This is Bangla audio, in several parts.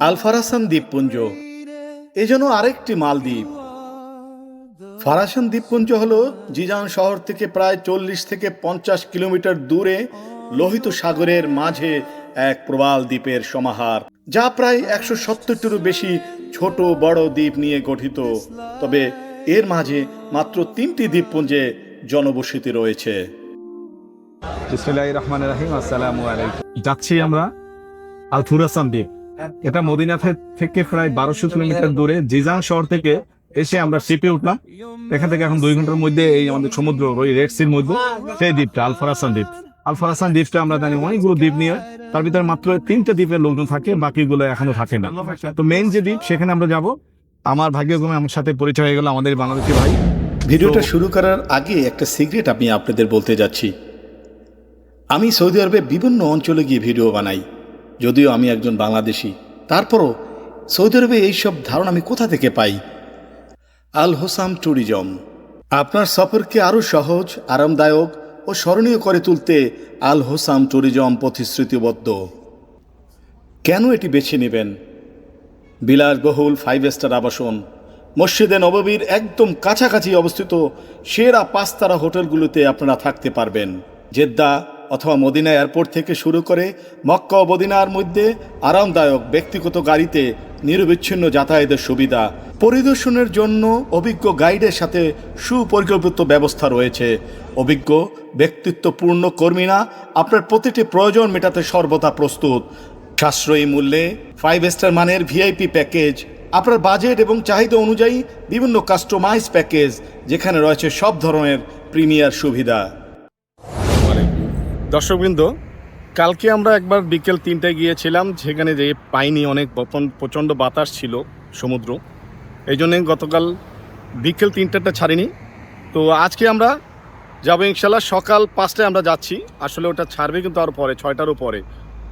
আলফারাসান দ্বীপপুঞ্জ। এ যেন আরেকটি মালদ্বীপ। ফারাসান দ্বীপপুঞ্জ হল জিজান শহর থেকে প্রায় চল্লিশ থেকে পঞ্চাশ কিলোমিটার দূরে লোহিত সাগরের মাঝে এক প্রবাল দ্বীপের সমাহার যা প্রায় একশো সত্তরটিরও বেশি ছোট বড় দ্বীপ নিয়ে গঠিত। তবে এর মাঝে মাত্র তিনটি দ্বীপপুঞ্জে জনবসতি রয়েছে। বিসমিল্লাহির রহমানির রহিম। আসসালামু আলাইকুম। যাচ্ছি আমরা আলফুরাসান দ্বীপ। এটা মদিনাথের থেকে প্রায় বারোশো কিলোমিটার দূরে। জিজান শহর থেকে এসে আমরা শিপে উঠলাম। এখান থেকে এখন দুই ঘণ্টার মধ্যে এই আমাদের সমুদ্র ওই রেড সির মধ্যে। সেই দ্বীপটা আলফারাসান দ্বীপ। আলফারাসান দ্বীপটা আমরা জানি অনেকগুলো দ্বীপ নিয়ে তার ভিতরে মাত্র তিনটে দ্বীপের লোকজন থাকে বাকিগুলো এখনও থাকে না। তো মেইন যে দ্বীপ সেখানে আমরা যাব। আমার ভাগ্যক্রমে আমার সাথে পরিচয় হয়ে গেল আমাদের বাংলাদেশি ভাই। ভিডিওটা শুরু করার আগে একটা সিক্রেট আমি আপনাদের বলতে যাচ্ছি। আমি সৌদি আরবে বিভিন্ন অঞ্চলে গিয়ে ভিডিও বানাই। যদিও আমি একজন বাংলাদেশি, তারপরও সৌদি আরবে এইসব ধারণা আমি কোথা থেকে পাই? আল হোসাম ট্যুরিজম। আপনার সফরকে আরও সহজ, আরামদায়ক ও স্মরণীয় করে তুলতে আল হোসাম ট্যুরিজম প্রতিশ্রুতিবদ্ধ। কেন এটি বেছে নেবেন? বিলাসবহুল ফাইভ স্টার আবাসন, মসজিদে নববীর একদম কাছাকাছি অবস্থিত সেরা পাঁচতারা হোটেলগুলোতে আপনারা থাকতে পারবেন। জেদ্দা অথবা মদিনা এয়ারপোর্ট থেকে শুরু করে মক্কা ও মদিনার মধ্যে আরামদায়ক ব্যক্তিগত গাড়িতে নিরবিচ্ছিন্ন যাতায়াতের সুবিধা। পরিদর্শনের জন্য অভিজ্ঞ গাইডের সাথে সুপরিকল্পিত ব্যবস্থা রয়েছে। অভিজ্ঞ, ব্যক্তিত্বপূর্ণ কর্মীরা আপনার প্রতিটি প্রয়োজন মেটাতে সর্বদা প্রস্তুত। সাশ্রয়ী মূল্যে ফাইভ স্টার মানের ভিআইপি প্যাকেজ আপনার বাজেট এবং চাহিদা অনুযায়ী বিভিন্ন কাস্টমাইজ প্যাকেজ যেখানে রয়েছে সব ধরনের প্রিমিয়ার সুবিধা। দর্শকবৃন্দ, কালকে আমরা একবার বিকেল তিনটায় গিয়েছিলাম সেখানে যে পাইনি অনেক প্রচণ্ড বাতাস ছিল সমুদ্র। এই জন্যে গতকাল বিকেল তিনটাটা ছাড়িনি। তো আজকে আমরা যাব ইনশাল্লাহ, সকাল পাঁচটায় আমরা যাচ্ছি। আসলে ওটা ছাড়বে কিন্তু আর পরে, ছয়টারও পরে।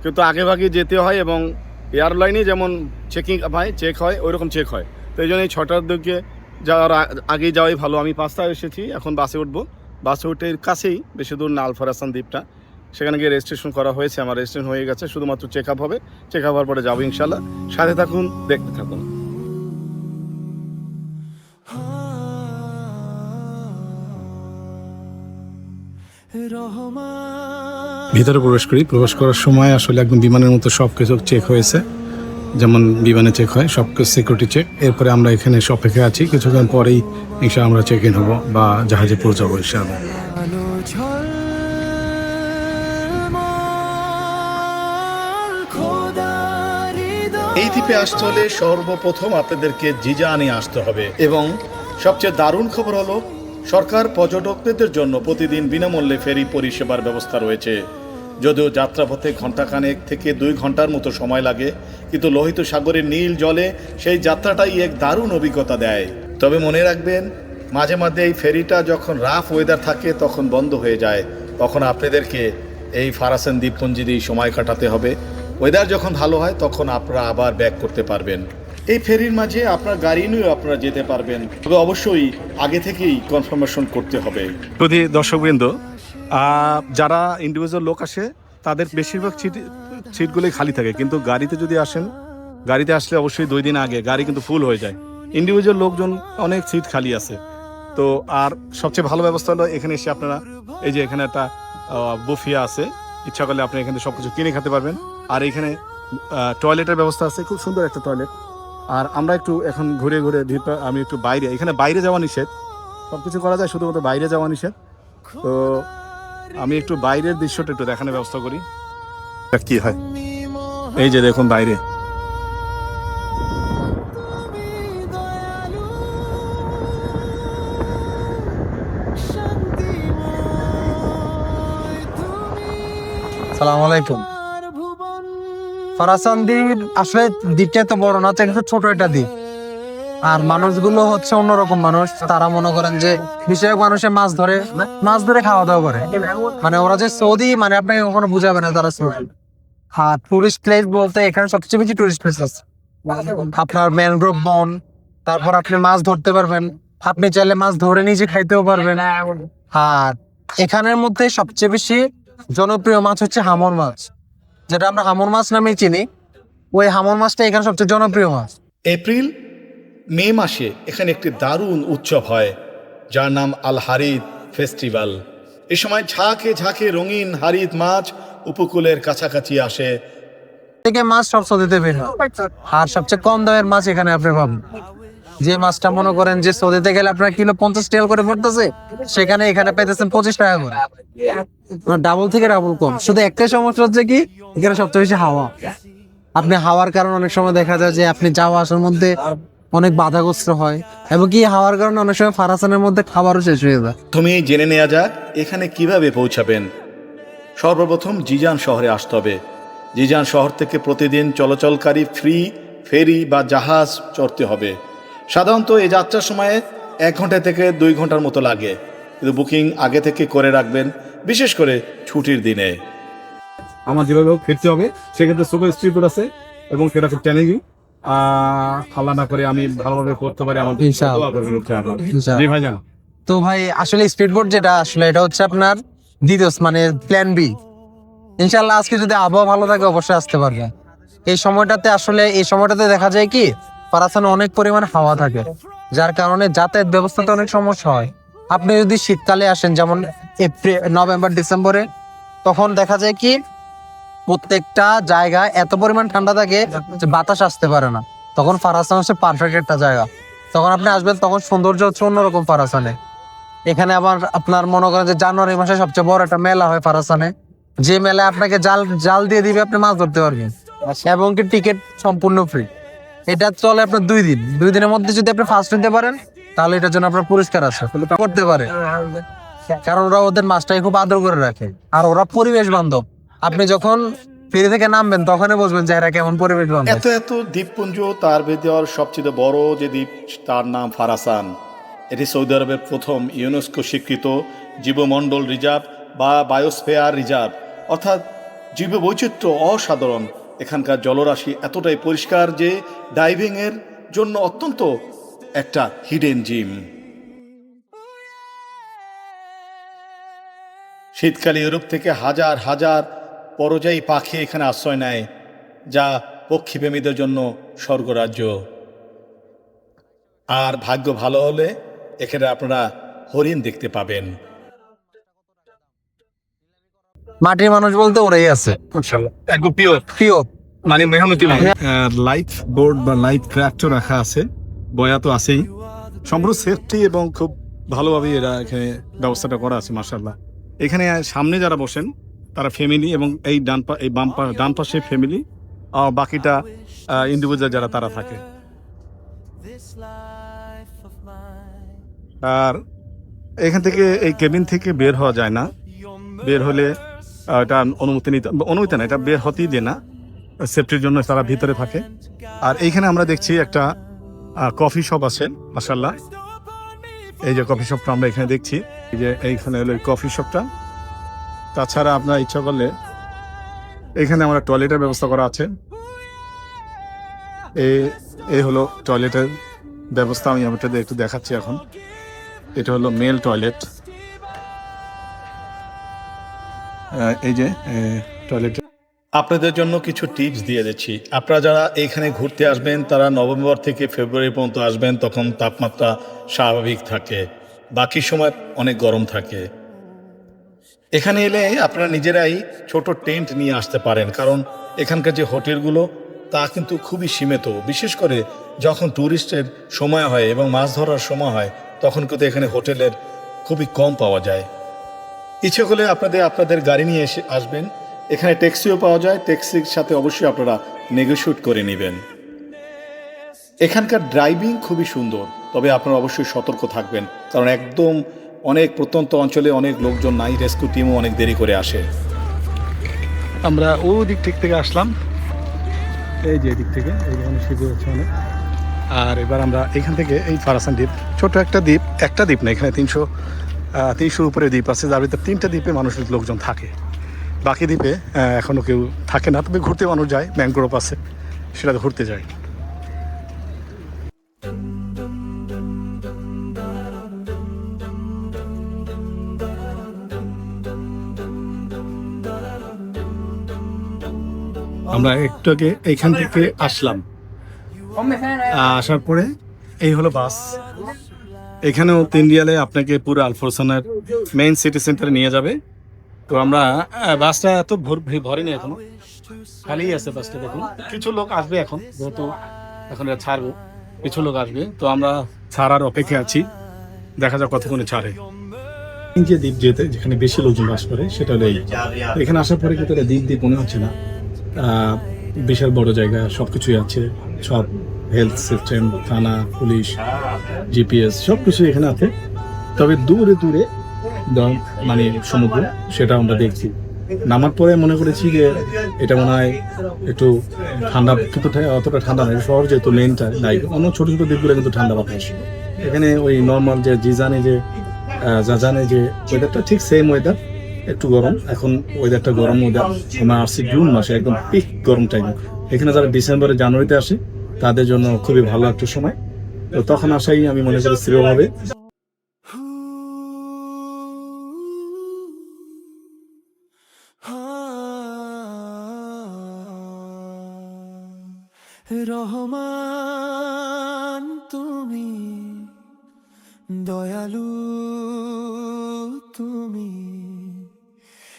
কিন্তু আগে ভাগে যেতে হয় এবং এয়ারলাইনে যেমন চেকিং হয় চেক হয় ওই রকম চেক হয়। তো এই জন্য এই ছটার দিকে যাওয়ার আ- আগেই যাওয়াই ভালো। আমি পাঁচটায় এসেছি, এখন বাসে উঠবো। বাসে উঠে কাছেই, বেশি দূর না আলফারাসান দ্বীপটা। সেখানে গিয়ে রেজিস্ট্রেশন করা হয়েছে, আমার রেজিস্ট্রেশন হয়ে গেছে, শুধুমাত্র চেক আপ হবে। চেক আপ হওয়ার পরে যাব ইনশাল্লাহ সাথে থাকুন, দেখতে থাকুন। ভিতরে প্রবেশ করি। প্রবেশ করার সময় আসলে একদম বিমানের মতো সব কিছু চেক হয়েছে। যেমন বিমানে চেক হয় সব কিছু সিকিউরিটি চেক এরপরে আমরা এখানে এসে অপেক্ষায় আছি। কিছুক্ষণ পরেই আমরা চেক ইন হব বা জাহাজে পৌঁছাবো ইনশাআল্লাহ। এই আসতে হলে সর্বপ্রথম আপনাদেরকে জিজা জিজানে আসতে হবে। এবং সবচেয়ে দারুণ খবর হলো, সরকার পর্যটকদের জন্য প্রতিদিন বিনামূল্যে ফেরি পরিষেবার ব্যবস্থা রয়েছে। যদিও যাত্রাপথে ঘন্টাখানেক থেকে দুই ঘণ্টার মতো সময় লাগে, কিন্তু লোহিত সাগরের নীল জলে সেই যাত্রাটাই এক দারুণ অভিজ্ঞতা দেয়। তবে মনে রাখবেন, মাঝে মাঝে এই ফেরিটা যখন রাফ ওয়েদার থাকে, তখন বন্ধ হয়ে যায়। তখন আপনাদেরকে এই ফারাসান দ্বীপপুঞ্জি দিয়ে সময় কাটাতে হবে। ওয়েদার যখন ভালো হয়, তখন আপনারা আবার ব্যাক করতে পারবেন। এই ফেরির মাঝে আপনার গাড়ি নিয়েও আপনারা যেতে পারবেন। তবে অবশ্যই আগে থেকেই কনফার্মেশন করতে হবে। প্রতি দর্শকবৃন্দ যারা ইন্ডিভিজুয়াল লোক আসে, তাদের বেশিরভাগ সিট সিটগুলোই খালি থাকে। কিন্তু গাড়িতে যদি আসেন, গাড়িতে আসলে অবশ্যই দুই দিন আগে গাড়ি কিন্তু ফুল হয়ে যায়। ইন্ডিভিজুয়াল লোকজন অনেক সিট খালি আছে। তো আর সবচেয়ে ভালো ব্যবস্থা হলো, এখানে এসে আপনারা, এই যে এখানে একটা বুফিয়া আছে। ইচ্ছা করলে আপনি এখানে সব কিছু কিনে খেতে পারবেন। আর এখানে টয়লেটের ব্যবস্থা আছে খুব সুন্দর একটা টয়লেট। আর আমরা একটু এখন ঘুরে ঘুরে ভিতর আমি একটু বাইরে এখানে বাইরে যাওয়া নিষেধ। সব কিছু করা যায় শুধুমাত্র বাইরে যাওয়া নিষেধ। তো আমি একটু বাইরের দৃশ্যটা একটু দেখানোর ব্যবস্থা করি। কি হয়? এই যে দেখুন বাইরে। আলাইকুম। দ্বীপ আসলে তো বড় না ছোট একটা দ্বীপ আর মানুষগুলো হচ্ছে অন্যরকম মানুষ, তারা মনে করেন যে মানুষের মাছ ধরে মাছ ধরে খাওয়া দাওয়া করে। মানে ওরা যে সৌদি মানে আপনাকে কখনো বুঝাবে না তারা সৌদি। আর টুরিস্ট প্লেস বলতে এখানে সবচেয়ে বেশি টুরিস্ট প্লেস আছে। আপনার ম্যানগ্রোভ বন, তারপর আপনি মাছ ধরতে পারবেন। আপনি চাইলে মাছ ধরে নিজে খাইতেও পারবেন। আর এখানের মধ্যে সবচেয়ে বেশি জনপ্রিয় মাছ হচ্ছে হামর মাছ। যেটা আমরা হামর মাছ নামে চিনি। ওই হামর মাছটা এখানে সবচেয়ে জনপ্রিয় মাছ। এপ্রিল মে মাসে এখানে একটি দারুণ উৎসব হয় যার নাম আল হারিদ ফেস্টিভ্যাল। এ সময় ঝাঁকে ঝাঁকে রঙিন হারিদ মাছ উপকূলের কাছাকাছি আসে। থেকে মাছ সব সৌদিতে বের হয়। আর সবচেয়ে কম দামের মাছ এখানে আপনি পাবেন। যে মাছটা মনে করেন যে সৌদিতে গেলে আপনার কিলো পঞ্চাশ টাকা করে পড়তেছে, সেখানে এখানে পেতেছেন পঁচিশ টাকা করে। ডাবল থেকে ডাবল কম। শুধু একটাই সমস্যা হচ্ছে কি, এখানে সবচেয়ে বেশি হাওয়া। আপনি হাওয়ার কারণে অনেক সময় দেখা যায় যে আপনি যাওয়া আসার মধ্যে অনেক বাধাগ্রস্ত হয়, এবং কি হাওয়ার কারণে অনেক সময় ফারাসানের মধ্যে খাবারও শেষ হয়ে যায়। তুমি জেনে নেওয়া যাক, এখানে কীভাবে পৌঁছাবেন? সর্বপ্রথম জিজান শহরে আসতে হবে। জিজান শহর থেকে প্রতিদিন চলাচলকারী ফ্রি, ফেরি বা জাহাজ চড়তে হবে। সাধারণত এই যাত্রার সময়ে এক ঘণ্টা থেকে দুই ঘণ্টার মতো লাগে। কিন্তু বুকিং আগে থেকে করে রাখবেন বিশেষ করে ছুটির দিনে। আমার যেভাবে হোক ফিরতে হবে। সেক্ষেত্রে সুপার স্পিড বোট আছে এবং সেটা খুব চ্যালেঞ্জিং হাল্লা না করে আমি ভালোভাবে করতে পারি আমার ভাইজান। তো ভাই আসলে স্পিড বোট যেটা আসলে এটা হচ্ছে আপনার দ্বিতীয় মানে প্ল্যান বি ইনশাল্লাহ আজকে যদি আবহাওয়া ভালো থাকে অবশ্যই আসতে পারবে এই সময়টাতে আসলে এই সময়টাতে দেখা যায় কি পারাসানে অনেক পরিমাণ হাওয়া থাকে যার কারণে যাতায়াত ব্যবস্থাতে অনেক সমস্যা হয়। আপনি যদি শীতকালে আসেন যেমন এপ্রিল নভেম্বর ডিসেম্বরে তখন দেখা যায় কি প্রত্যেকটা জায়গায় এত পরিমাণ ঠান্ডা থাকে যে বাতাস আসতে পারে না। তখন ফারাসান হচ্ছে পারফেক্ট একটা জায়গা। তখন আপনি আসবেন তখন সৌন্দর্য হচ্ছে অন্যরকম ফারাসানে এখানে আবার আপনার মনে করেন যে জানুয়ারি মাসে সবচেয়ে বড় একটা মেলা হয় ফারাসানে যে মেলায় আপনাকে জাল জাল দিয়ে দিবে আপনি মাছ ধরতে পারবেন। এবং কি টিকিট সম্পূর্ণ ফ্রি এটা চলে আপনার দুই দিন। দুই দিনের মধ্যে যদি আপনি ফার্স্ট নিতে পারেন তাহলে এটার জন্য আপনার পুরস্কার আছে। করতে পারে। কারণ ওরা ওদের মাছটাকে খুব আদর করে রাখে। আর ওরা পরিবেশ বান্ধব। আপনি যখন ফেরি থেকে নামবেন তখনই বুঝবেন যে এরা কেমন পরিবেশ বান্ধব। এত এত দ্বীপপুঞ্জ তার ভেতর সবচেয়ে বড় যে দ্বীপ তার নাম ফারাসান। এটি সৌদি আরবের প্রথম ইউনেস্কো স্বীকৃত জীবমণ্ডল রিজার্ভ বা বায়োস্ফেয়ার রিজার্ভ। অর্থাৎ জীববৈচিত্র্য অসাধারণ। এখানকার জলরাশি এতটাই পরিষ্কার যে ডাইভিংয়ের জন্য অত্যন্ত একটা হিডেন জিম শীতকালে ইউরোপ থেকে হাজার হাজার পরযায়ী পাখি এখানে আশ্রয় নেয়, যা পক্ষীপ্রেমীদের জন্য স্বর্গরাজ্য। আর ভাগ্য ভালো হলে এখানে আপনারা হরিণ দেখতে পাবেন। মাটির মানুষ বলতে ওরাই আছে। একদম পিওর প্রিয় মানে মেহনতি লাইফ বোর্ড বা লাইফ ক্র্যাফটও রাখা আছে। বয়া তো আছেই। সম্পূর্ণ সেফটি এবং খুব ভালোভাবে এরা এখানে ব্যবস্থাটা করা আছে মার্শাল্লাহ এখানে সামনে যারা বসেন তারা ফ্যামিলি এবং এই ডান পা এই বাম পা ডান পাশে ফ্যামিলি আর বাকিটা ইন্ডিভিজুয়াল যারা তারা থাকে। আর এখান থেকে এই কেবিন থেকে বের হওয়া যায় না। বের হলে এটা অনুমতি নিতে অনুমতি না, এটা বের হতেই দেয় না। সেফটির জন্য তারা ভিতরে থাকে। আর এইখানে আমরা দেখছি একটা কফি শপ আছে মাসাল্লাহ এই যে কফি শপটা আমরা এখানে দেখছি। এই যে এইখানে হলো কফি শপটা। তাছাড়া আপনার ইচ্ছা করলে এখানে আমরা টয়লেটের ব্যবস্থা করা আছে। এই হলো টয়লেটের ব্যবস্থা, আমি আপনাদের একটু দেখাচ্ছি এখন। এটা হলো মেল টয়লেট এই যে টয়লেট আপনাদের জন্য কিছু টিপস দিয়ে দিচ্ছি। আপনারা যারা এখানে ঘুরতে আসবেন, তারা নভেম্বর থেকে ফেব্রুয়ারি পর্যন্ত আসবেন, তখন তাপমাত্রা স্বাভাবিক থাকে। বাকি সময় অনেক গরম থাকে। এখানে এলে আপনারা নিজেরাই ছোট টেন্ট নিয়ে আসতে পারেন, কারণ এখানকার যে হোটেলগুলো, তা কিন্তু খুবই সীমিত। বিশেষ করে যখন ট্যুরিস্টের সময় হয় এবং মাছ ধরার সময় হয়, তখন কিন্তু এখানে হোটেলের খুবই কম পাওয়া যায়। ইচ্ছে হলে আপনাদের আপনাদের গাড়ি নিয়ে এসে আসবেন। এখানে ট্যাক্সিও পাওয়া যায়। ট্যাক্সির সাথে অবশ্যই আপনারা নেগোশিয়েট করে নেবেন। এখানকার ড্রাইভিং খুবই সুন্দর, তবে আপনারা অবশ্যই সতর্ক থাকবেন, কারণ একদম অনেক প্রত্যন্ত অঞ্চলে অনেক লোকজন নাই, রেস্কিউ টিমও অনেক দেরি করে আসে। আমরা ও দিক ঠিক থেকে আসলাম। এই যে এদিক থেকে, এই যেখানে শিবির হচ্ছে অনেক। আর এবার আমরা এখান থেকে এই ফারাসান দ্বীপ, ছোট একটা দ্বীপ একটা দ্বীপ না, এখানে তিনশো তিনশোর উপরে দ্বীপ আছে যার ভিতরে তিনটা দ্বীপে মানুষের লোকজন থাকে। বাকি দ্বীপে আহ, এখনও কেউ থাকে না তবে ঘুরতে মানুষ যায় ম্যানগ্রোভ আছে সেটাতে ঘুরতে যায়। আমরা একটু আগে এইখান থেকে আসলাম। আসার পরে এই হলো বাস। এখানেও তিন রিয়ালে আপনাকে পুরো আলফোরসানের মেইন সিটি সেন্টারে নিয়ে যাবে। তো আমরা বাসটা এত ভর- ভরেনি এখনও। খালিই আছে বাসটা, দেখুন। কিছু লোক আসবে এখন, যেহেতু এখন এটা ছাড়বো। কিছু লোক আসবে, তো আমরা ছাড়ার অপেক্ষা আছি। দেখা যাক কতক্ষণে ছাড়ে। যে দ্বীপ যেতে, যেখানে বেশি লোকজন বাস করে, সেটা হলো এখানে আসার পরে কিন্তু দ্বীপ দ্বীপ মনে হচ্ছে না। বিশাল বড় জায়গা সব কিছুই আছে, সব হেলথ সিস্টেম থানা, পুলিশ জিপিএস সব কিছু এখানে আছে। তবে দূরে দূরে মানে সমুদ্র সেটা আমরা দেখছি। নামার পরে মনে করেছি যে এটা মনে হয় একটু ঠান্ডা, কিন্তু অতটা ঠান্ডা নয় শহর যেহেতু মেনটা নাই অন্য ছোট ছোট দ্বীপগুলো কিন্তু ঠান্ডা বাতাস এখানে ওই নর্মাল যে জিজানে যে জাজানে যে ওয়েদারটা ঠিক সেম ওয়েদার একটু গরম। এখন ওয়েদারটা গরম ওয়েদার আমরা আসছি জুন মাসে, একদম পিক গরম টাইম এখানে যারা ডিসেম্বরে জানুয়ারিতে আসে তাদের জন্য খুবই ভালো একটা সময়। তো তখন আসাই আমি মনে করি হবে। রহমান, তুমি দয়ালু, তুমি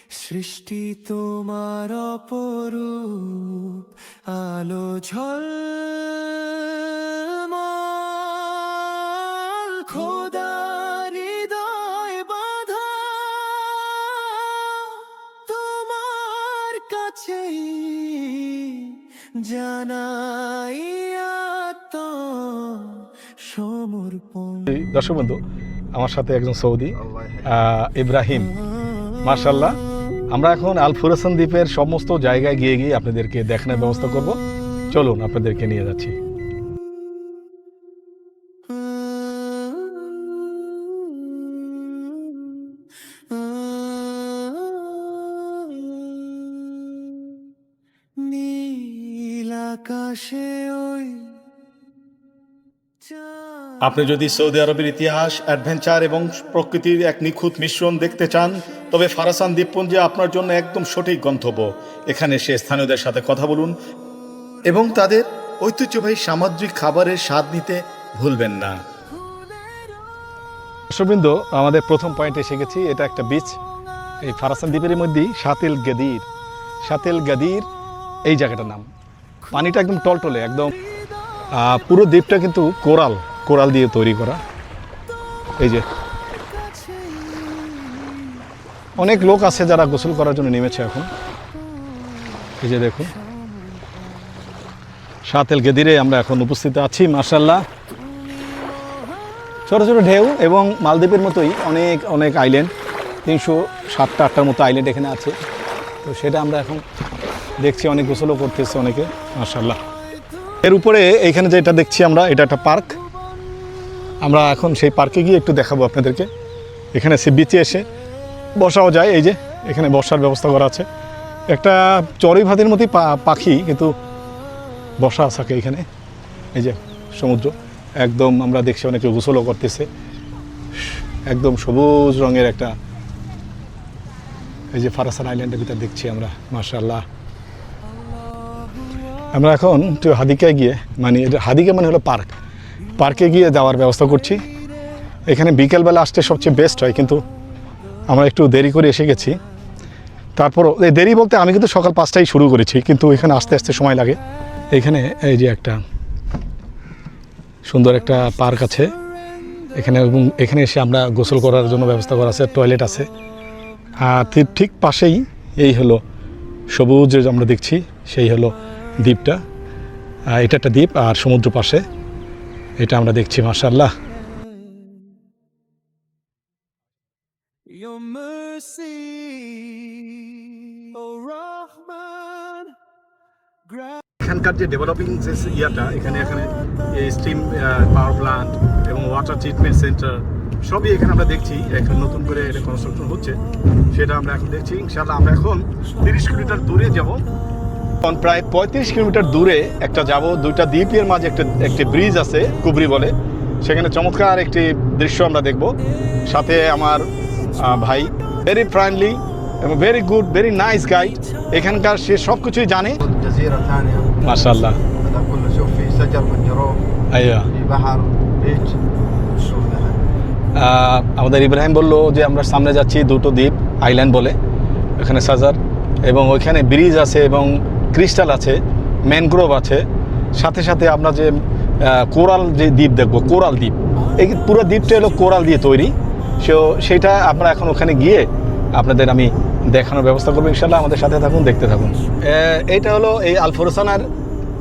সৃষ্টি তোমার অপরূপ। আলো এই দর্শক বন্ধু আমার সাথে একজন সৌদি ইব্রাহিম। মার্শাল্লাহ আমরা এখন আল ফুরাসান দ্বীপের সমস্ত জায়গায় গিয়ে গিয়ে আপনাদেরকে দেখানোর ব্যবস্থা করব। চলুন, আপনাদেরকে নিয়ে যাচ্ছি। নীল আকাশে ওই আপনি যদি সৌদি আরবের ইতিহাস, অ্যাডভেঞ্চার এবং প্রকৃতির এক নিখুঁত মিশ্রণ দেখতে চান, তবে ফারাসান দ্বীপপুঞ্জে আপনার জন্য একদম সঠিক গন্তব্য। এখানে সে স্থানীয়দের সাথে কথা বলুন এবং তাদের ঐতিহ্যবাহী সামুদ্রিক খাবারের স্বাদ নিতে ভুলবেন না। দর্শকবৃন্দ, আমাদের প্রথম পয়েন্টে এসে গেছি। এটা একটা বিচ এই ফারাসান দ্বীপের মধ্যেই সাতেল গাদির। সাতেল গাদির, এই জায়গাটার নাম। পানিটা একদম টলটলে, একদম পুরো দ্বীপটা কিন্তু কোরাল। কোরাল দিয়ে তৈরি করা। এই যে। অনেক লোক আছে যারা গোসল করার জন্য নেমেছে এখন। এই যে দেখুন। সাতেল গেদিরে আমরা এখন উপস্থিত আছি মার্শাল্লাহ ছোটো ছোটো ঢেউ এবং মালদ্বীপের মতোই অনেক অনেক আইল্যান্ড তিনশো সাতটা, আটটার মতো আইল্যান্ড এখানে আছে। তো সেটা আমরা এখন দেখছি, অনেক গোসলও করতেছে অনেকে মার্শাল্লাহ এর উপরে এইখানে যেটা দেখছি আমরা, এটা একটা পার্ক। আমরা এখন সেই পার্কে গিয়ে একটু দেখাবো আপনাদেরকে। এখানে সে বিচে এসে বসাও যায়, এই যে এখানে বসার ব্যবস্থা করা আছে। একটা চড়ুই ভাতির মতোই পাখি, কিন্তু বসা থাকে এখানে। এই যে সমুদ্র, একদম আমরা দেখছি অনেকে গোসলও করতেছে। একদম সবুজ রঙের একটা এই যে ফারাসান আইল্যান্ডের ভিতরে দেখছি আমরা মার্শাল্লাহ আমরা এখন হাদিকায় গিয়ে মানে এটা হাদিকা মানে হলো পার্ক পার্কে গিয়ে যাওয়ার ব্যবস্থা করছি। এখানে বিকেলবেলা আসতে সবচেয়ে বেস্ট হয়, কিন্তু আমরা একটু দেরি করে এসে গেছি। তারপরও এই দেরি বলতে আমি কিন্তু সকাল পাঁচটায় শুরু করেছি, কিন্তু এখানে আসতে আসতে সময় লাগে। এখানে এই যে একটা সুন্দর একটা পার্ক আছে। এখানে এবং এখানে এসে আমরা গোসল করার জন্য ব্যবস্থা করা আছে, টয়লেট আছে। আর ঠিক ঠিক পাশেই এই হলো সবুজ আমরা দেখছি, সেই হলো দ্বীপটা। এটা একটা দ্বীপ আর সমুদ্র পাশে। এটা আমরা দেখছি grant এখানকার যে ডেভেলপিং যে ইয়াটা এখানে এখানে স্টিম পাওয়ার প্লান্ট এবং ওয়াটার ট্রিটমেন্ট সেন্টার সবই এখানে আমরা দেখছি এখন নতুন করে এটা কনস্ট্রাকশন হচ্ছে। সেটা আমরা এখন দেখছি। ইনশাআল্লাহ আমরা এখন তিরিশ কিলোমিটার দূরে যাব। প্রায় পঁয়ত্রিশ কিলোমিটার দূরে একটা যাব দুইটা দ্বীপের মাঝে একটা একটি ব্রিজ আছে কুবরি বলে। সেখানে চমৎকার একটি দৃশ্য আমরা দেখব। সাথে আমার ভাই ভেরি ফ্রেন্ডলি এবং very good very nice guide এখানকার সে সব কিছুই জানে মাশাল্লাহ আমাদের ইব্রাহিম বলল যে আমরা সামনে যাচ্ছি দুটো দ্বীপ আইল্যান্ড বলে এখানে সাজার। এবং ওইখানে ব্রিজ আছে এবং ক্রিস্টাল আছে, ম্যানগ্রোভ আছে, সাথে সাথে আমরা যে কোরাল যে দ্বীপ দেখব, কোরাল দ্বীপ। এই পুরো দ্বীপটা হলো কোরাল দিয়ে তৈরি। সো, সেটা আমরা এখন ওখানে গিয়ে আপনাদের আমি দেখানোর ব্যবস্থা করব ইনশাল্লাহ আমাদের সাথে থাকুন, দেখতে থাকুন। এইটা হলো এই আলফরসানার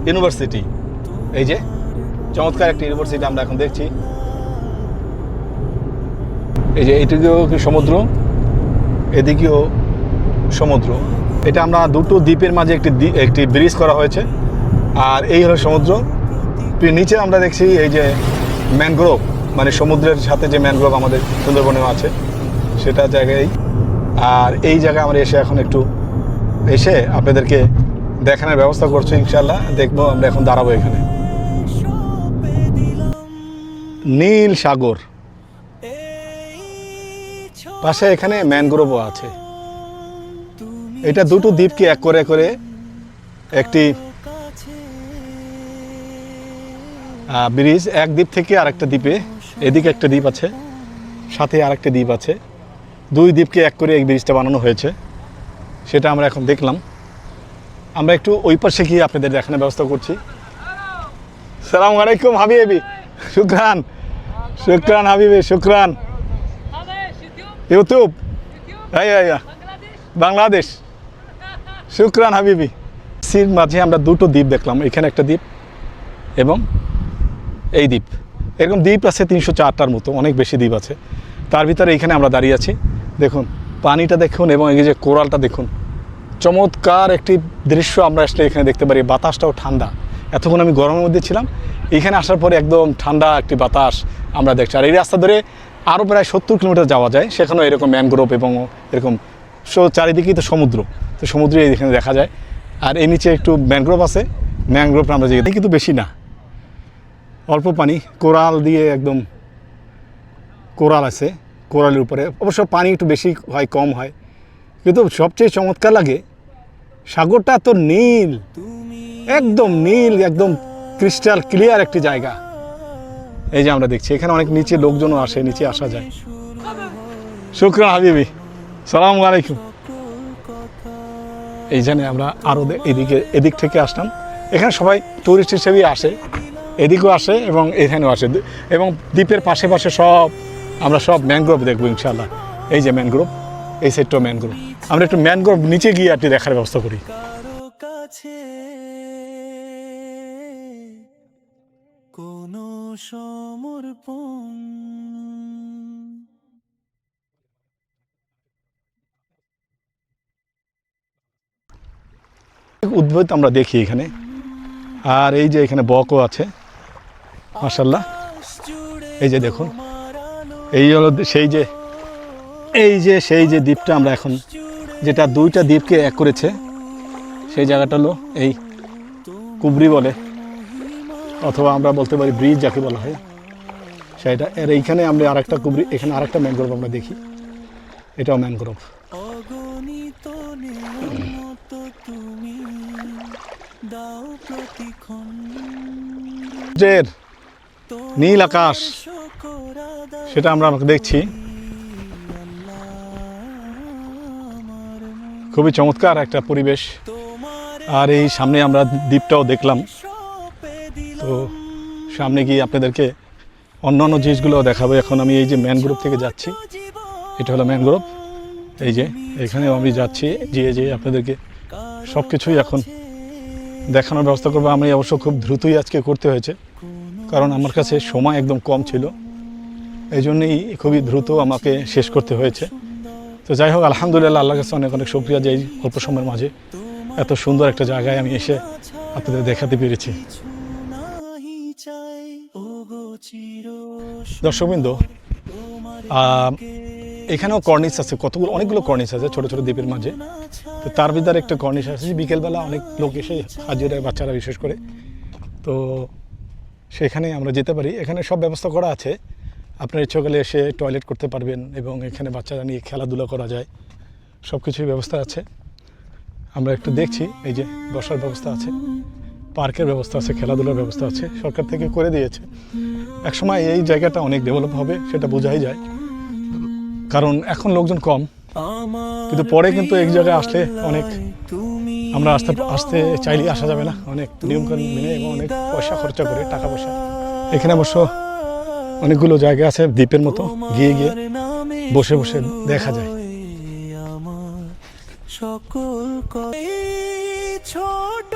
ইউনিভার্সিটি। এই যে, চমৎকার একটা ইউনিভার্সিটি আমরা এখন দেখছি। এই যে এইদিকেও কি সমুদ্র? এদিকেও সমুদ্র। এটা আমরা দুটো দ্বীপের মাঝে একটি একটি ব্রিজ করা হয়েছে। আর এই হলো সমুদ্র। নিচে আমরা দেখছি এই যে ম্যানগ্রোভ মানে সমুদ্রের সাথে যে ম্যানগ্রোভ আমাদের সুন্দরবনেও আছে, সেটা জায়গায়। আর এই জায়গায় আমরা এসে এখন একটু এসে আপনাদেরকে দেখানোর ব্যবস্থা করছি ইনশাল্লাহ দেখব আমরা এখন দাঁড়াবো এখানে। নীল সাগর। পাশে এখানে ম্যানগ্রোভও আছে। এটা দুটো দ্বীপকে এক করে করে একটি ব্রিজ। এক দ্বীপ থেকে আরেকটা দ্বীপে। এদিকে একটা দ্বীপ আছে সাথে আরেকটা দ্বীপ আছে। দুই দ্বীপকে এক করে এই ব্রিজটা বানানো হয়েছে। সেটা আমরা এখন দেখলাম। আমরা একটু ওই পাশে গিয়ে আপনাদের দেখানোর ব্যবস্থা করছি। সালাম আলাইকুম হাবিবি। শুক্রান শুক্রান হাবিবি শুক্রান। ইউটিউব। আইয়া আইয়া বাংলাদেশ। শুক্রান হাবিবি। সির মাঝে আমরা দুটো দ্বীপ দেখলাম, এখানে একটা দ্বীপ এবং এই দ্বীপ। এরকম দ্বীপ আছে তিনশো চারটার মতো, অনেক বেশি দ্বীপ আছে। তার ভিতরে এখানে আমরা দাঁড়িয়ে আছি। দেখুন, পানিটা দেখুন এবং এই যে কোরালটা দেখুন। চমৎকার একটি দৃশ্য আমরা আসলে এখানে দেখতে পারি। বাতাসটাও ঠান্ডা। এতক্ষণ আমি গরমের মধ্যে ছিলাম। এখানে আসার পরে একদম ঠান্ডা একটি বাতাস আমরা দেখছি। আর এই রাস্তা ধরে আরও প্রায় সত্তর কিলোমিটার যাওয়া যায়। সেখানেও এরকম ম্যানগ্রোভ এবং এরকম সো- চারিদিকেই তো সমুদ্র। তো সমুদ্রে এখানে দেখা যায়। আর এই নিচে একটু ম্যানগ্রোভ আছে। ম্যানগ্রোভ আমরা যে কিন্তু বেশি না। অল্প পানি, কোরাল দিয়ে একদম কোরাল আছে, কোরালের উপরে। অবশ্য পানি একটু বেশি হয়, কম হয়। কিন্তু সবচেয়ে চমৎকার লাগে, সাগরটা তো নীল, একদম নীল, একদম ক্রিস্টাল ক্লিয়ার একটি জায়গা। এই যে আমরা দেখছি, এখানে অনেক নিচে লোকজনও আসে, নিচে আসা যায়। শুক্রান হাবিবি। সালাম আলাইকুম। এইখানে আমরা আরও এদিকে এদিক থেকে আসলাম। এখানে সবাই টুরিস্ট হিসেবেই আসে। এদিকেও আসে এবং এখানেও আসে। এবং দ্বীপের পাশে পাশে সব আমরা সব ম্যানগ্রোভ দেখব ইনশাল্লাহ এই যে ম্যানগ্রোভ এই সেটটাও ম্যানগ্রোভ আমরা একটু ম্যানগ্রোভ নিচে গিয়ে আর দেখার ব্যবস্থা করি। কোনো উদ্ভিদ আমরা দেখি এখানে। আর এই যে এখানে বকও আছে মাসাল্লাহ এই যে দেখুন, এই হলো সেই যে, এই যে সেই যে দ্বীপটা আমরা এখন, যেটা দুইটা দ্বীপকে এক করেছে, সেই জায়গাটা হলো এই কুবরি বলে, অথবা আমরা বলতে পারি ব্রিজ যাকে বলা হয়। সেটা এর এইখানে আমরা আরেকটা কুবরি, এখানে আরেকটা ম্যানগ্রোভ আমরা দেখি। এটাও ম্যানগ্রোভ। জের নীল আকাশ, সেটা আমরা আমাকে দেখছি। খুবই চমৎকার একটা পরিবেশ। আর এই সামনে আমরা দ্বীপটাও দেখলাম। তো সামনে গিয়ে আপনাদেরকে অন্য অন্য জিনিসগুলো দেখাবো। এখন আমি এই যে ম্যানগ্রোভ থেকে যাচ্ছি, এটা হলো ম্যানগ্রোভ এই যে, এখানেও আমি যাচ্ছি। যেয়ে যেয়ে আপনাদেরকে সব কিছুই এখন দেখানোর ব্যবস্থা করব। আমি অবশ্য খুব দ্রুতই আজকে করতে হয়েছে, কারণ আমার কাছে সময় একদম কম ছিল। এই জন্যেই খুবই দ্রুত আমাকে শেষ করতে হয়েছে। তো যাই হোক, আলহামদুলিল্লাহ আল্লাহ কাছে অনেক অনেক শুক্রিয়া যে এই অল্প সময়ের মাঝে এত সুন্দর একটা জায়গায় আমি এসে আপনাদের দেখাতে পেরেছি। দর্শকবৃন্দ এখানেও কর্নিস আছে, কতগুলো, অনেকগুলো কর্নিস আছে, ছোট ছোট দ্বীপের মাঝে। তো তার ভিতরে একটা কর্নিস আছে বিকেলবেলা অনেক লোক এসে হাজির হয়, বাচ্চারা বিশেষ করে। তো সেখানে আমরা যেতে পারি। এখানে সব ব্যবস্থা করা আছে। আপনার ইচ্ছে করলে এসে টয়লেট করতে পারবেন এবং এখানে বাচ্চারা নিয়ে খেলাধুলা করা যায়। সব কিছুই ব্যবস্থা আছে। আমরা একটু দেখছি, এই যে বসার ব্যবস্থা আছে, পার্কের ব্যবস্থা আছে, খেলাধুলার ব্যবস্থা আছে, সরকার থেকে করে দিয়েছে। একসময় এই জায়গাটা অনেক ডেভেলপ হবে, সেটা বোঝাই যায়। কারণ এখন লোকজন কম। কিন্তু পরে কিন্তু এক জায়গায় আসলে অনেক আমরা আসতে আসতে চাইলেই আসা যাবে না। অনেক নিয়মকানুন মেনে এবং অনেক পয়সা খরচা করে টাকা পয়সা। এখানে অবশ্য অনেকগুলো জায়গা আছে দ্বীপের মতো। গিয়ে গিয়ে বসে বসে দেখা যায়।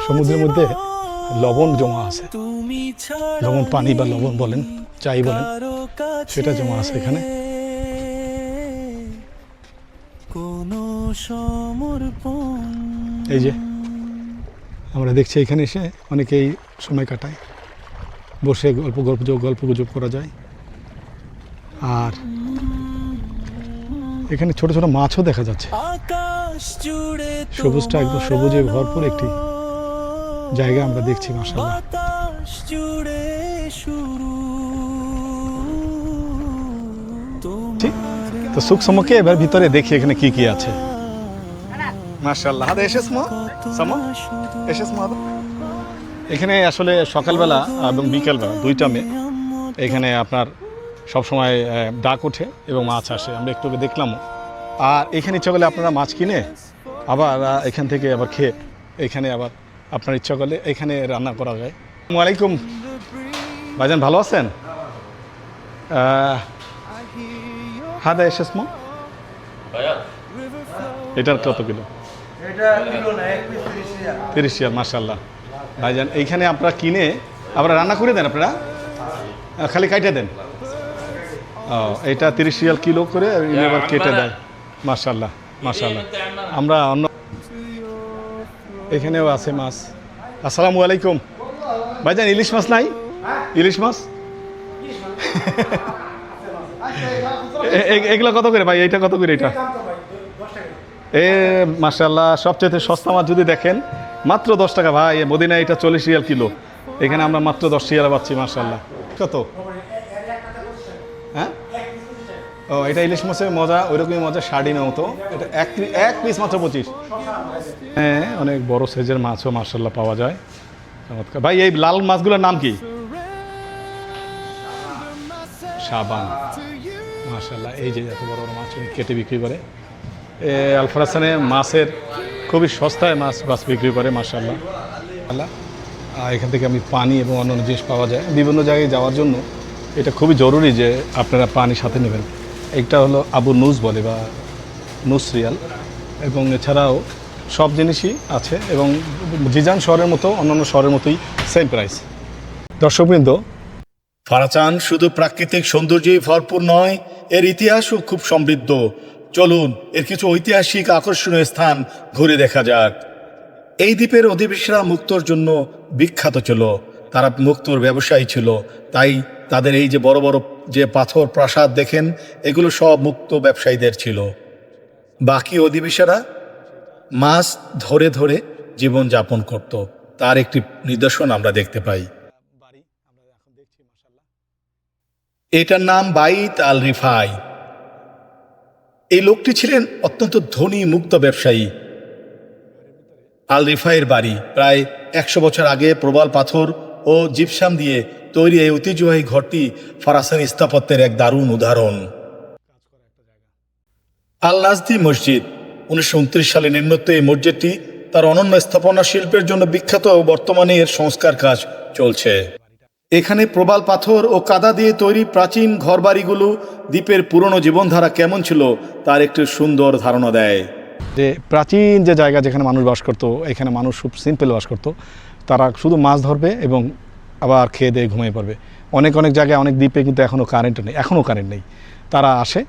সমুদ্রের মধ্যে লবণ জমা আছে। লবণ পানি বা লবণ বলেন, চাই বলেন, সেটা জমা আছে এখানে। এই যে আমরা দেখছি এখানে এসে অনেকেই সময় কাটায়। বসে গল্প গল্প গল্প গুজব করা যায়। আর এখানে ছোট ছোট মাছও দেখা যাচ্ছে। সবুজটা একদম সবুজে ভরপুর একটি জায়গা আমরা দেখছি মাসাল্লাহ তো সুখ সমকে এবার ভিতরে দেখি এখানে কি কি আছে। মাশাআল্লাহ। হাদা এসেছ মা সামা? এসেছ মা এখানে আসলে সকালবেলা এবং বিকেলবেলা দুইটা মে এখানে আপনার সবসময় ডাক ওঠে এবং মাছ আসে। আমরা একটু দেখলামও। আর এখানে ইচ্ছা করলে আপনারা মাছ কিনে আবার এখান থেকে আবার খেয়ে এখানে আবার আপনার ইচ্ছা করলে এখানে রান্না করা যায়। আলাইকুম। ভাইজান ভালো আছেন? হাদা এসেছ মা এটার কত কিলো? তিরিশ ইয়ার মার্শাল্লাহ ভাইজান এইখানে আপনারা কিনে আবার রান্না করে দেন আপনারা? খালি কাইটে দেন? ও এটা তিরিশ রিয়াল কিলো করে আবার কেটে দেয়। মার্শাল্লাহ মার্শাল্লাহ আমরা অন্য এখানেও আছে মাছ। আসসালামু আলাইকুম। ভাইজান ইলিশ মাছ নাই? ইলিশ মাছ? এ- এগুলো কত করে ভাই? এইটা কত করে এটা? এ মার্শাল্লাহ সবচেয়ে সস্তা মাছ যদি দেখেন, মাত্র দশ টাকা ভাই মদিনা এটা চল্লিশ রিয়াল কিলো। এখানে আমরা মাত্র দশ রিয়াল পাচ্ছি মার্শাল্লাহ কত? হ্যাঁ? ও, এটা ইলিশ মাছের মজা, ওইরকমই মজা সার্ডিনের মতো। এটা এক এক পিস মাত্র পঁচিশ। হ্যাঁ অনেক বড় সাইজের মাছও মার্শাল্লাহ পাওয়া যায়। চমৎকার। ভাই, এই লাল মাছগুলোর নাম কি? সাবান। মাশাল্লাহ এই যে এত বড় বড় মাছ কেটে বিক্রি করে। আলফারাসানে মাছের খুবই সস্তায় মাছ মাছ বিক্রি করে মাশাল্লাহ আল্লাহ। এখান থেকে আমি পানি এবং অন্যান্য জিনিস পাওয়া যায়। বিভিন্ন জায়গায় যাওয়ার জন্য এটা খুবই জরুরি যে আপনারা পানি সাথে নেবেন। একটা হলো আবু নুজ বলে বা নুসরিয়াল এবং এছাড়াও সব জিনিসই আছে এবং জিজান শহরের মতো অন্যান্য শহরের মতোই সেম প্রাইস দর্শকবৃন্দ, ফারাচান শুধু প্রাকৃতিক সৌন্দর্যেই ভরপুর নয়, এর ইতিহাসও খুব সমৃদ্ধ। চলুন, এর কিছু ঐতিহাসিক আকর্ষণীয় স্থান ঘুরে দেখা যাক। এই দ্বীপের অধিবেশীরা মুক্তোর জন্য বিখ্যাত ছিল। তারা মুক্তোর ব্যবসায়ী ছিল। তাই তাদের এই যে বড় বড় যে পাথর প্রাসাদ দেখেন, এগুলো সব মুক্ত ব্যবসায়ীদের ছিল। বাকি অধিবেশীরা মাছ ধরে ধরে জীবন যাপন করত। তার একটি নিদর্শন আমরা দেখতে পাই। এটার নাম বাইত আল রিফাই। এই লোকটি ছিলেন অত্যন্ত ধনী, মুক্ত ব্যবসায়ী। আল রিফাইয়ের বাড়ি। প্রায় একশো বছর আগে প্রবাল পাথর ও জিপসাম দিয়ে তৈরি এই ঐতিহ্যবাহী ঘরটি ফরাসানি স্থাপত্যের এক দারুণ উদাহরণ। আল নাজদি মসজিদ। উনিশশো উনত্রিশ সালে নির্মিত এই মসজিদটি তার অনন্য স্থাপনা শিল্পের জন্য বিখ্যাত বর্তমানে এর সংস্কার কাজ চলছে। এখানে প্রবাল পাথর ও কাদা দিয়ে তৈরি প্রাচীন ঘরবাড়িগুলো দ্বীপের পুরনো জীবনধারা কেমন ছিল তার একটি সুন্দর ধারণা দেয়। যে প্রাচীন যে জায়গা যেখানে মানুষ বাস করতো, এখানে মানুষ খুব সিম্পল বাস করতো। তারা শুধু মাছ ধরবে এবং আবার খেয়ে দিয়ে ঘুমিয়ে পড়বে। অনেক অনেক জায়গায়, অনেক দ্বীপে কিন্তু এখনও কারেন্ট নেই এখনও কারেন্ট নেই। তারা আসে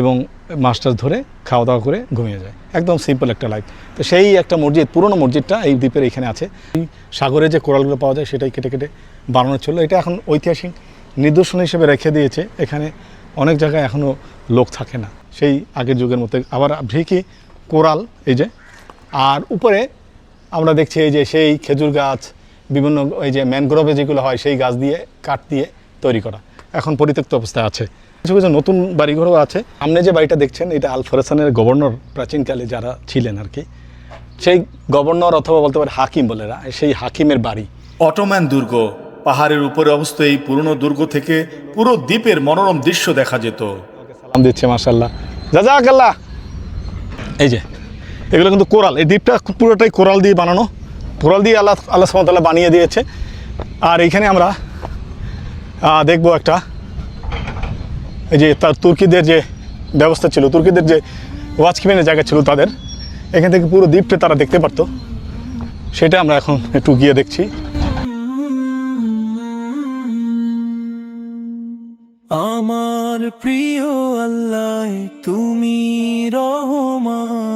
এবং মাছ টাছ ধরে খাওয়া দাওয়া করে ঘুমিয়ে যায়। একদম সিম্পল একটা লাইফ তো সেই একটা মসজিদ, পুরনো মসজিদটা এই দ্বীপের এখানে আছে। সাগরে যে কোরালগুলো পাওয়া যায় সেটাই কেটে কেটে বানানো ছিল। এটা এখন ঐতিহাসিক নিদর্শন হিসেবে রেখে দিয়েছে। এখানে অনেক জায়গায় এখনও লোক থাকে না। সেই আগের যুগের মতো। আবার ভিকি কোরাল, এই যে। আর উপরে আমরা দেখছি এই যে সেই খেজুর গাছ, বিভিন্ন এই যে ম্যানগ্রোভে যেগুলো হয়, সেই গাছ দিয়ে, কাঠ দিয়ে তৈরি করা। এখন পরিত্যক্ত অবস্থায় আছে। কিছু কিছু নতুন বাড়িঘরও আছে। সামনে যে বাড়িটা দেখছেন, এটা আল ফরাসানের গভর্নর প্রাচীনকালে যারা ছিলেন আর কি। সেই গভর্নর অথবা বলতে পারে হাকিম বলে না সেই হাকিমের বাড়ি। অটোম্যান দুর্গ পাহাড়ের উপরে অবস্থিত এই পুরনো দুর্গ থেকে পুরো দ্বীপের মনোরম দৃশ্য দেখা যেত। সালাম দিচ্ছে মার্শাল্লাহ জাজাকাল্লাহ। এই যে, এগুলো কিন্তু কোরাল। এই দ্বীপটা পুরোটাই কোরাল দিয়ে বানানো। কোরাল দিয়ে আল্লাহ আল্লাহ সামতাল্লাহ বানিয়ে দিয়েছে। আর এইখানে আমরা দেখব একটা, এই যে তার তুর্কিদের যে ব্যবস্থা ছিল, তুর্কিদের যে ওয়াচকিমেনের জায়গা ছিল তাদের, এখান থেকে পুরো দ্বীপটা তারা দেখতে পারতো। সেটা আমরা এখন একটু গিয়ে দেখছি। আমার প্রিয় আল্লাহ তুমি রহমান।